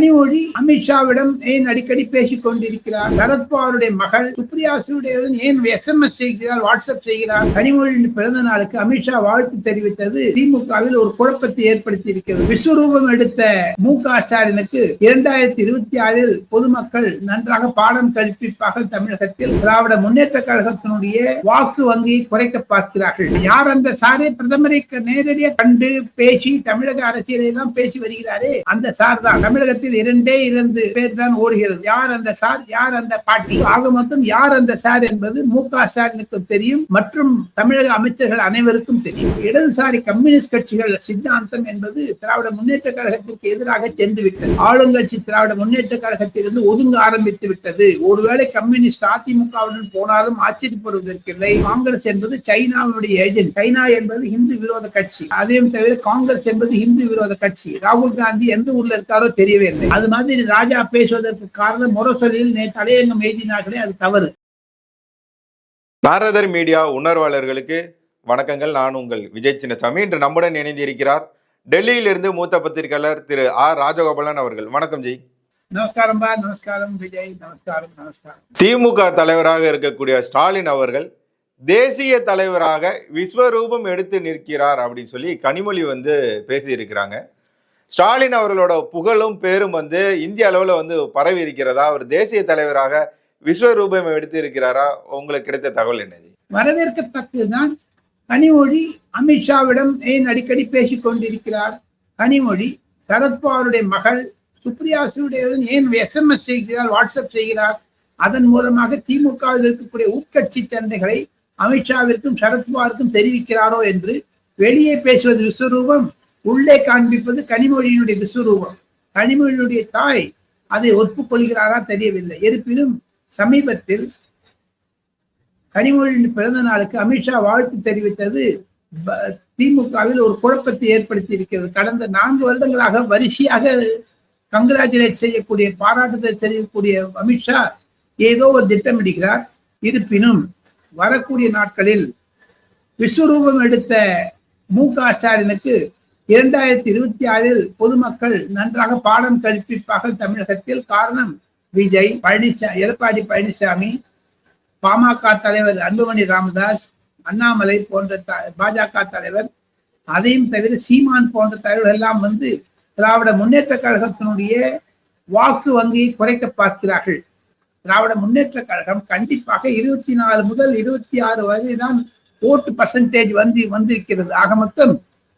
கனிமொழி அமித்ஷாவிடம் ஏன் அடிக்கடி பேசிக் கொண்டிருக்கிறார்? சரத்பவாருடைய மகள் சுப்ரியாசுடைய ஏன் எஸ்எம்எஸ் செய்கிறார் வாட்ஸ்அப் செய்கிறார்? கனிமொழியின் பிறந்த நாளுக்கு அமித்ஷா வாழ்த்து தெரிவித்தது திமுகவில் ஒரு குழப்பத்தை ஏற்படுத்தி இருக்கிறது விஸ்வரூபம் எடுத்த மு க ஸ்டாலினுக்கு இரண்டாயிரத்தி இருபத்தி ஆறில் பொதுமக்கள் நன்றாக பாடம் கற்பிப்பாக தமிழகத்தில். திராவிட முன்னேற்ற கழகத்தினுடைய வாக்கு வங்கியை குறைக்க பார்க்கிறார்கள். யார் அந்த சாரே பிரதமரை நேரடியாக கண்டு பேசி தமிழக அரசியலை எல்லாம் பேசி வருகிறாரே? அந்த சார் தான். தமிழகத்தில் இரண்டே இரண்டு பேர் தான் ஓடுகிறது. யார் அந்த சார் யார் அந்த பாட்டி? ஆக மொத்தம் யார் அந்த சார் என்பது மு க ஸ்டாலினுக்கும் தெரியும் மற்றும் தமிழக அமைச்சர்கள் அனைவருக்கும் தெரியும். இடதுசாரி கம்யூனிஸ்ட் கட்சிகள் சித்தாந்தம் என்பது திராவிட முன்னேற்ற கழகத்திற்கு எதிராக சென்று விட்டது ஆளுங்கட்சி திராவிட முன்னேற்ற கழகத்திலிருந்து ஒதுங்க ஆரம்பித்து விட்டது. ஒருவேளை கம்யூனிஸ்ட் அதிமுகவுடன் போனாலும் ஆச்சரியப்படுவதற்கில்லை. காங்கிரஸ் என்பது சைனாவுடைய ஏஜென்ட். சைனா என்பது இந்து விரோத கட்சி. அதையும் தவிர காங்கிரஸ் என்பது இந்து விரோத கட்சி. ராகுல் காந்தி எந்த ஊர்ல இருக்காரோ தெரியவே இல்லை. அது மாதிரி ராஜா பேசுவதற்கு காரணம் முரசொலியில் நேற்று தலையங்கம் எழுதினார்களே அது தவறு. நாரதர் மீடியா உணர்வாளர்களுக்கு வணக்கங்கள். நான் உங்கள் விஜய் சின்னசாமி. இன்று நம்முடன் இணைந்திருக்கிறார் டெல்லியிலிருந்து மூத்த பத்திரிகையாளர் திரு ஆர் ராஜகோபாலன் அவர்கள். வணக்கம் ஜி. நமஸ்காரம் பா நமஸ்காரம் விஜய் நமஸ்காரம் நமஸ்காரம். திமுக தலைவராக இருக்கக்கூடிய ஸ்டாலின் அவர்கள் தேசிய தலைவராக விஸ்வரூபம் எடுத்து நிற்கிறார் அப்படின்னு சொல்லி கனிமொழி வந்து பேசியிருக்கிறாங்க. ஸ்டாலின் அவர்களோட புகழும் பேரும் வந்து இந்திய அளவில் வந்து பரவி இருக்கிறதா? அவர் தேசிய தலைவராக விஸ்வரூபம் எடுத்து இருக்கிறாரா? உங்களுக்கு கிடைத்த தகவல் என்னது வரவேற்கத்தக்கதுதான் கனிமொழி அமித்ஷாவிடம் ஏன் அடிக்கடி பேசிக் கொண்டிருக்கிறார்? கனிமொழி சரத்பவாருடைய மகள் சுப்ரியாசுடைய ஏன் எஸ்எம்எஸ் செய்கிறார் வாட்ஸ்அப் செய்கிறார்? அதன் மூலமாக திமுகவில் இருக்கக்கூடிய உட்கட்சி சண்டைகளை அமித்ஷாவிற்கும் சரத்பவாருக்கும் தெரிவிக்கிறாரோ என்று வெளியே பேசுவது விஸ்வரூபம்? உள்ளே காண்பிப்பது கனிமொழியினுடைய விஸ்வரூபம். கனிமொழியினுடைய தாய் அதை ஒப்புக்கொள்கிறாரா தெரியவில்லை. இருப்பினும் சமீபத்தில் கனிமொழியின் பிறந்த நாளுக்கு அமித்ஷா வாழ்த்து தெரிவித்தது திமுகவில் ஒரு குழப்பத்தை ஏற்படுத்தி இருக்கிறது கடந்த நான்கு வருடங்களாக வரிசையாக கங்கராச்சுலேட் செய்யக்கூடிய பாராட்டுதல் தெரிவிக்கக்கூடிய அமித்ஷா ஏதோ ஒரு திட்டமிடுகிறார். இருப்பினும் வரக்கூடிய நாட்களில் விஸ்வரூபம் எடுத்த மு க ஸ்டாலினுக்கு இரண்டாயிரத்தி இருபத்தி ஆறில் பொதுமக்கள் நன்றாக பாடம் கற்பிப்பார்கள் தமிழகத்தில். காரணம் விஜய் பழனிசாமி எடப்பாடி பழனிசாமி பாமக தலைவர் அன்புமணி ராமதாஸ் அண்ணாமலை போன்ற பாஜக தலைவர். அதையும் தவிர சீமான் போன்ற தலைவர்கள் எல்லாம் வந்து திராவிட முன்னேற்ற கழகத்தினுடைய வாக்கு வங்கியை குறைக்க பார்க்கிறார்கள். திராவிட முன்னேற்ற கழகம் கண்டிப்பாக இருபத்தி நாலு முதல் இருபத்தி ஆறு வரை தான் ஓட்டு பர்சன்டேஜ் வந்து வந்திருக்கிறது. ஆக மொத்தம்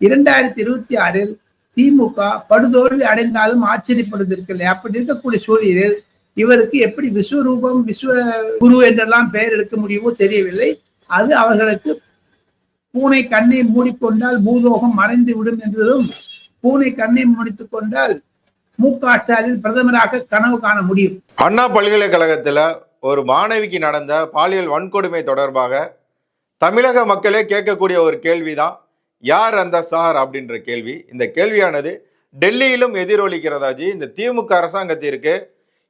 இரண்டாயிரத்தி இருபத்தி ஆறில் திமுக படுதோல்வி அடைந்தாலும் ஆச்சரியப்படுவதற்கில்லை. அப்படி இருக்கக்கூடிய சூழலில் இவருக்கு எப்படி விஸ்வரூபம் விஸ்வ குரு என்றெல்லாம் பெயர் எடுக்க முடியுமோ தெரியவில்லை. அது அவர்களுக்கு பூனை கண்ணை மூடிக்கொண்டால் பூலோகம் மறைந்து விடும் என்றதும் பூனை கண்ணை முடித்துக் கொண்டால் மு க ஸ்டாலின் பிரதமராக கனவு காண முடியும். அண்ணா பல்கலைக்கழகத்துல ஒரு மாணவிக்கு நடந்த பாலியல் வன்கொடுமை தொடர்பாக தமிழக மக்களே கேட்கக்கூடிய ஒரு கேள்விதான். யார் அந்த சார் அப்படின்ற கேள்வி. இந்த கேள்வியானது டெல்லியிலும் எதிரொலிக்கிறதாஜி இந்த திமுக அரசாங்கத்திற்கு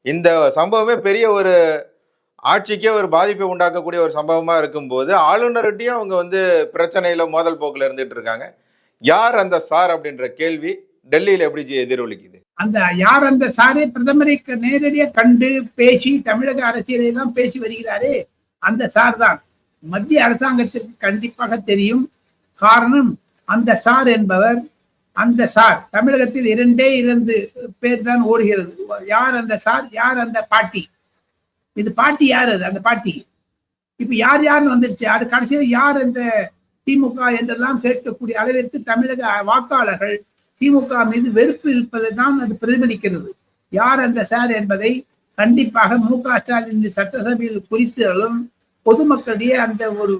இந்த சம்பவமே பெரிய ஒரு ஆட்சிக்கே ஒரு பாதிப்பை உண்டாக்கக்கூடிய ஒரு சம்பவமாக இருக்கும்போது ஆளுநர்கிட்டையும் அவங்க வந்து பிரச்சனையில் மோதல் போக்கில் இருந்துட்டு இருக்காங்க. யார் அந்த சார் அப்படின்ற கேள்வி டெல்லியில் எப்படி எதிரொலிக்குது? அந்த யார் அந்த சாரே பிரதமரை நேரடியாக கண்டு பேசி தமிழக அரசியலை தான் பேசி வருகிறாரே அந்த சார் தான். மத்திய அரசாங்கத்திற்கு கண்டிப்பாக தெரியும். காரணம் அந்த சார் என்பவர் அந்த சார் தமிழகத்தில் இரண்டே இரண்டு பேர் தான் ஓடுகிறது. யார் அந்த சார் யார் அந்த பாட்டி? இது பாட்டி யார் அது? அந்த பாட்டி. இப்ப யார் யாருன்னு வந்துருச்சு? அது கடைசியில் யார் அந்த திமுக என்றெல்லாம் கேட்கக்கூடிய அளவிற்கு தமிழக வாக்காளர்கள் திமுக மீது வெறுப்பு இருப்பதை தான் அது பிரதிபலிக்கிறது. யார் அந்த சார் என்பதை கண்டிப்பாக மு க ஸ்டாலின் சட்டசபையில் குறித்தாலும் பொதுமக்களிடையே அந்த ஒரு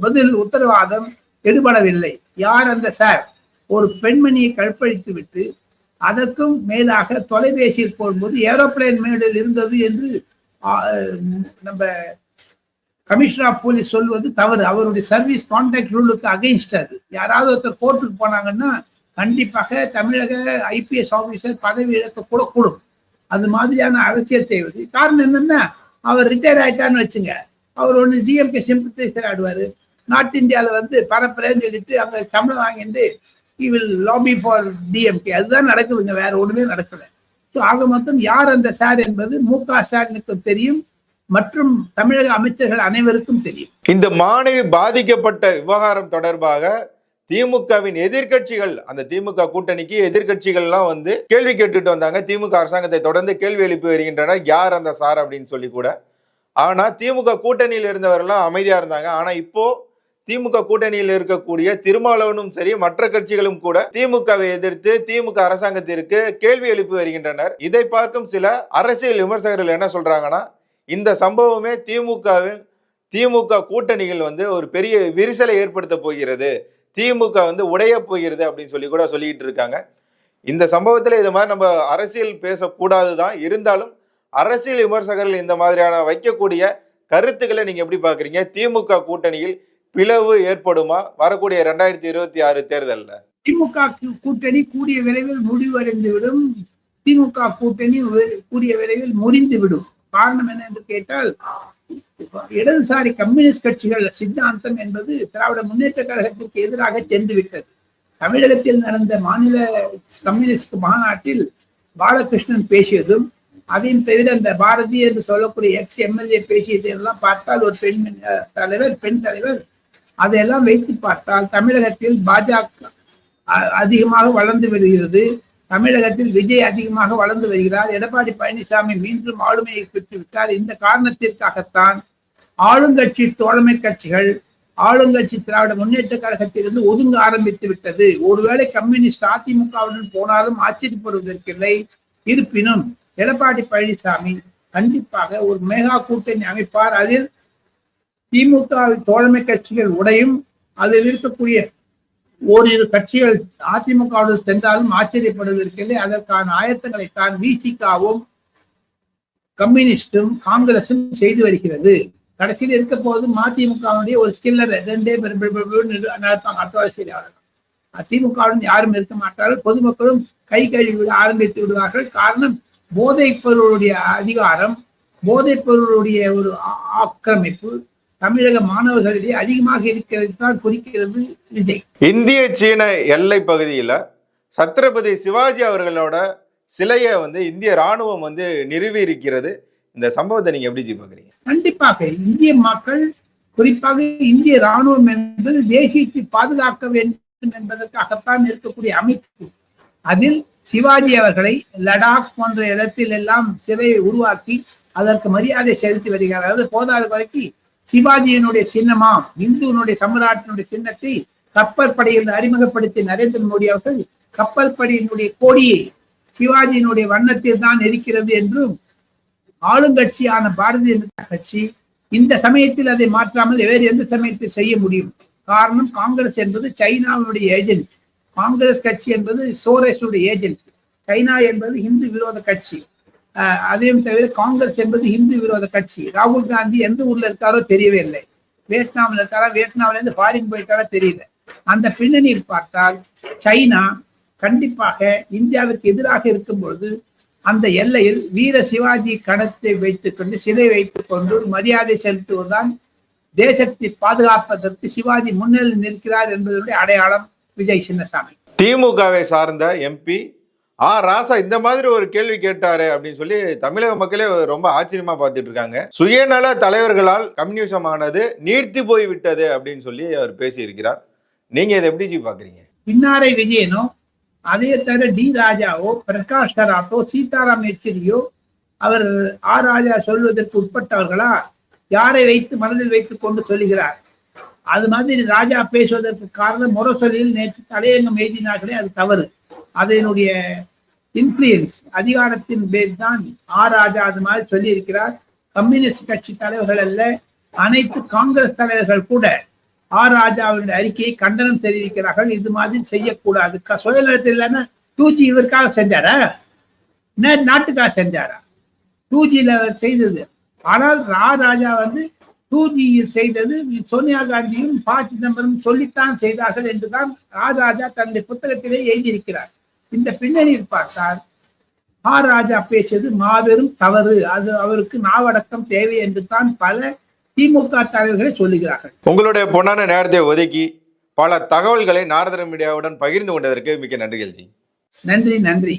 பதில் உத்தரவாதம் எடுபடவில்லை. யார் அந்த சார் ஒரு பெண்மணியை கற்பழித்து விட்டு அதற்கும் மேலாக தொலைபேசியில் போடும்போது ஏரோப்ளேன் மேடில் இருந்தது என்று நம்ம கமிஷனர் ஆஃப் போலீஸ் சொல்வது தவறு. அவருடைய சர்வீஸ் கான்டாக்ட் ரூலுக்கு அகைன்ஸ்ட் அது. யாராவது ஒருத்தர் கோர்ட்டுக்கு போனாங்கன்னா கண்டிப்பாக தமிழக ஐபிஎஸ் ஆபீசர் பதவி இழக்க கூட கூடும். அது மாதிரியான அரசியல் செய்வது. காரணம் என்னன்னா அவர் ரிட்டையர் ஆயிட்டான்னு வச்சுங்க. அவர் ஒன்று டிஎம்கே சிம்பத்தைசர் ஆடுவார். நார்த் இந்தியாவில் வந்து பரப்புறேன்னு சொல்லிட்டு அங்கே சம்பளம் வாங்கிட்டு வில் லாபி ஃபார் டிஎம்கே அதுதான் நடக்குதுங்க வேற ஒன்றுமே நடக்கலை. ஸோ ஆக மொத்தம் யார் அந்த சார் என்பது மு க ஸ்டாலினுக்கு தெரியும் மற்றும் தமிழக அமைச்சர்கள் அனைவருக்கும் தெரியும். இந்த மாணவி பாதிக்கப்பட்ட விவகாரம் தொடர்பாக திமுகவின் எதிர்க்கட்சிகள் அந்த திமுக கூட்டணிக்கு எதிர்க்கட்சிகள்லாம் வந்து கேள்வி கேட்டுட்டு வந்தாங்க. திமுக அரசாங்கத்தை தொடர்ந்து கேள்வி எழுப்பி வருகின்றனர். யார் அந்த சார் அப்படின்னு சொல்லி கூட ஆனா திமுக கூட்டணியில் இருந்தவரெல்லாம் அமைதியா இருந்தாங்க. ஆனா இப்போ திமுக கூட்டணியில் இருக்கக்கூடிய திருமாவளவனும் சரி மற்ற கட்சிகளும் கூட திமுகவை எதிர்த்து திமுக அரசாங்கத்திற்கு கேள்வி எழுப்பி வருகின்றனர். இதை பார்க்கும் சில அரசியல் விமர்சகர்கள் என்ன சொல்றாங்கன்னா இந்த சம்பவமே திமுகவின் திமுக கூட்டணிகள் வந்து ஒரு பெரிய விரிசலை ஏற்படுத்த போகிறது. திமுக வந்து உடைய போகிறது அப்படின்னு சொல்லி கூட சொல்லிக்கிட்டு இருக்காங்க. இந்த சம்பவத்தில் இது மாதிரி நம்ம அரசியல் பேசக்கூடாது தான் இருந்தாலும் அரசியல் விமர்சகர்கள் இந்த மாதிரியான வைக்கக்கூடிய கருத்துக்களை நீங்க எப்படி பாக்குறீங்க? திமுக கூட்டணியில் பிளவு ஏற்படுமா? வரக்கூடிய ரெண்டாயிரத்தி இருபத்தி ஆறு தேர்தலில். திமுக கூட்டணி கூடிய விரைவில் முடிவடைந்து விடும் திமுக கூட்டணி கூடிய விரைவில் முறிந்து விடும் காரணம் என்ன என்று கேட்டால் இடதுசாரி கம்யூனிஸ்ட் கட்சிகள் சித்தாந்தம் என்பது திராவிட முன்னேற்ற கழகத்திற்கு எதிராக சென்று விட்டது தமிழகத்தில் நடந்த மாநில கம்யூனிஸ்ட் மாநாட்டில் பாலகிருஷ்ணன் பேசியதும் அதையும் தவிர இந்த பாரதி என்று சொல்லக்கூடிய எக்ஸ் எம்எல்ஏ பேசியதெல்லாம் பார்த்தால் ஒரு பெண் தலைவர் பெண் தலைவர். அதையெல்லாம் வைத்து பார்த்தால் தமிழகத்தில் பாஜக அ- அதிகமாக வளர்ந்து வருகிறது. தமிழகத்தில் விஜய் அதிகமாக வளர்ந்து வருகிறார். எடப்பாடி பழனிசாமி மீண்டும் ஆளுமையை பெற்றுவிட்டார் இந்த காரணத்திற்காகத்தான் ஆளுங்கட்சி தோழமை கட்சிகள் ஆளுங்கட்சி திராவிட முன்னேற்ற கழகத்திலிருந்து ஒதுங்க ஆரம்பித்து விட்டது. ஒருவேளை கம்யூனிஸ்ட் அதிமுகவுடன் போனாலும் ஆச்சரியப்படுவதற்கில்லை இருப்பினும் எடப்பாடி பழனிசாமி கண்டிப்பாக ஒரு மெகா கூட்டணி அமைப்பார். அதில் திமுக தோழமை கட்சிகள் உடையும். அதில் இருக்கக்கூடிய ஓரிரு கட்சிகள் அதிமுகவுடன் சென்றாலும் ஆச்சரியப்படுவதற்கில்லை. அதற்கான ஆயத்தங்களை தான் விசிகாவும் கம்யூனிஸ்டும் காங்கிரசும் செய்து வருகிறது. கடைசியில் இருக்க போது மதிமுகவுடைய ஒரு சில்லர் ரெண்டே நடப்பாங்க அத்துவாசியில் அதிமுகவுடன் யாரும் இருக்க மாட்டார்கள். பொதுமக்களும் கை கழுவி விட ஆரம்பித்து விடுவார்கள். காரணம் போதைப் பொருளுடைய அதிகாரம் போதைப் பொருளுடைய ஒரு ஆக்கிரமிப்பு தமிழக மாணவர்களிடையே அதிகமாக இருக்கிறது தான் குறிக்கிறது விஜய். இந்திய சீன எல்லை பகுதியில சத்ரபதி சிவாஜி அவர்களோட சிலையை வந்து இந்திய ராணுவம் வந்து நிறுவி இருக்கிறது. இந்த சம்பவத்தை நீங்க எப்படி ஜி பாக்குறீங்க? கண்டிப்பாக இந்திய மக்கள் குறிப்பாக இந்திய ராணுவம் என்பது தேசியத்தை பாதுகாக்க வேண்டும் என்பதற்காகத்தான் இருக்கக்கூடிய அமைப்பு. அதில் சிவாஜி அவர்களை லடாக் போன்ற இடத்தில் எல்லாம் சிலையை உருவாக்கி அதற்கு மரியாதை செலுத்தி வருகிறார். அதாவது போதாத வரைக்கும் சிவாஜியினுடைய சின்னமா இந்துனுடைய சம்ராட்டினுடைய சின்னத்தை கப்பல் படையில் அறிமுகப்படுத்திய நரேந்திர மோடி அவர்கள் கப்பல் படையினுடைய கோடியை சிவாஜியினுடைய வண்ணத்தில் தான் இருக்கிறது என்றும் ஆளுங்கட்சியான பாரதிய ஜனதா கட்சி இந்த சமயத்தில் அதை மாற்றாமல் வேறு எந்த சமயத்தில் செய்ய முடியும்? காரணம் காங்கிரஸ் என்பது சைனாவுடைய ஏஜென்ட். காங்கிரஸ் கட்சி என்பது சோரஸுடைய ஏஜென்ட். சைனா என்பது இந்து விரோத கட்சி. அதையும் தவிர காங்கிரஸ் என்பது இந்து விரோத கட்சி. ராகுல் காந்தி எந்த ஊர்ல இருக்காரோ தெரியவே இல்லை. வியட்நாமில் இருக்காரா? வியட்நாம்ல இருந்து ஃபாரின் போயிட்டாரா தெரியல. அந்த பின்னணியில் பார்த்தால் சைனா கண்டிப்பாக இந்தியாவிற்கு எதிராக இருக்கும் பொழுது அந்த எல்லையில் வீர சிவாஜி கணத்தை வைத்துக்கொண்டு சிலை வைத்துக் கொண்டு மரியாதை செலுத்துவதுதான் தேசத்தை பாதுகாப்பதற்கு சிவாஜி முன்னிலை நிற்கிறார் என்பதனுடைய அடையாளம் விஜய் சின்னசாமி. திமுகவை சார்ந்த எம்பி ஆ ராசா இந்த மாதிரி ஒரு கேள்வி கேட்டாரு அப்படின்னு சொல்லி தமிழக மக்களே ரொம்ப ஆச்சரியமா பார்த்துட்டு இருக்காங்க. சுயநல தலைவர்களால் கம்யூனிசம் ஆனது நீர்த்தி போய் விட்டது அப்படின்னு சொல்லி அவர் பேசியிருக்கிறார். நீங்க இதை எப்படி பாக்குறீங்க பின்னாரை விஜயனோ அதே தவிர டி ராஜாவோ பிரகாஷ் கராத்தோ சீதாராம் யெச்சூரியோ அவர் ஆ ராஜா சொல்வதற்கு உட்பட்டவர்களா? யாரை வைத்து மனதில் வைத்துக் கொண்டு சொல்லுகிறார்? அது மாதிரி ராஜா பேசுவதற்கு காரணம் முரசொலியில் நேற்று தலையங்கம் எழுதினார்களே அது தவறு. அதனுடைய இன்ஃபுளுயன்ஸ் அதிகாரத்தின் பேர் தான் ஆ ராஜா அது மாதிரி சொல்லியிருக்கிறார். கம்யூனிஸ்ட் கட்சி தலைவர்கள் அல்ல அனைத்து காங்கிரஸ் தலைவர்கள் கூட ஆ ராஜாவினுடைய அறிக்கையை கண்டனம் தெரிவிக்கிறார்கள். இது மாதிரி செய்யக்கூடாது. சுயநலத்தில் இல்லைன்னா டூ ஜி இவருக்காக செஞ்சாரா? நாட்டுக்காக செஞ்சாரா? டூஜியில் அவர் செய்தது. ஆனால் ரா ராஜா வந்து டூ ஜியில் செய்தது சோனியா காந்தியும் ப சிதம்பரம் சொல்லித்தான் செய்தார்கள் என்றுதான் ரா ராஜா தன்னுடைய புத்தகத்திலே எழுதியிருக்கிறார். இந்த பின்னணியில் பார்த்தால் ஆ ராஜா பேசியது மாபெரும் தவறு. அது அவருக்கு நாவடக்கம் தேவை என்று தான் பல திமுக தலைவர்களை சொல்லுகிறார்கள். உங்களுடைய பொன்னான நேரத்தை ஒதுக்கி பல தகவல்களை நாரதர மீடியாவுடன் பகிர்ந்து கொண்டதற்கு மிக்க நன்றிகள் ஜி நன்றி நன்றி.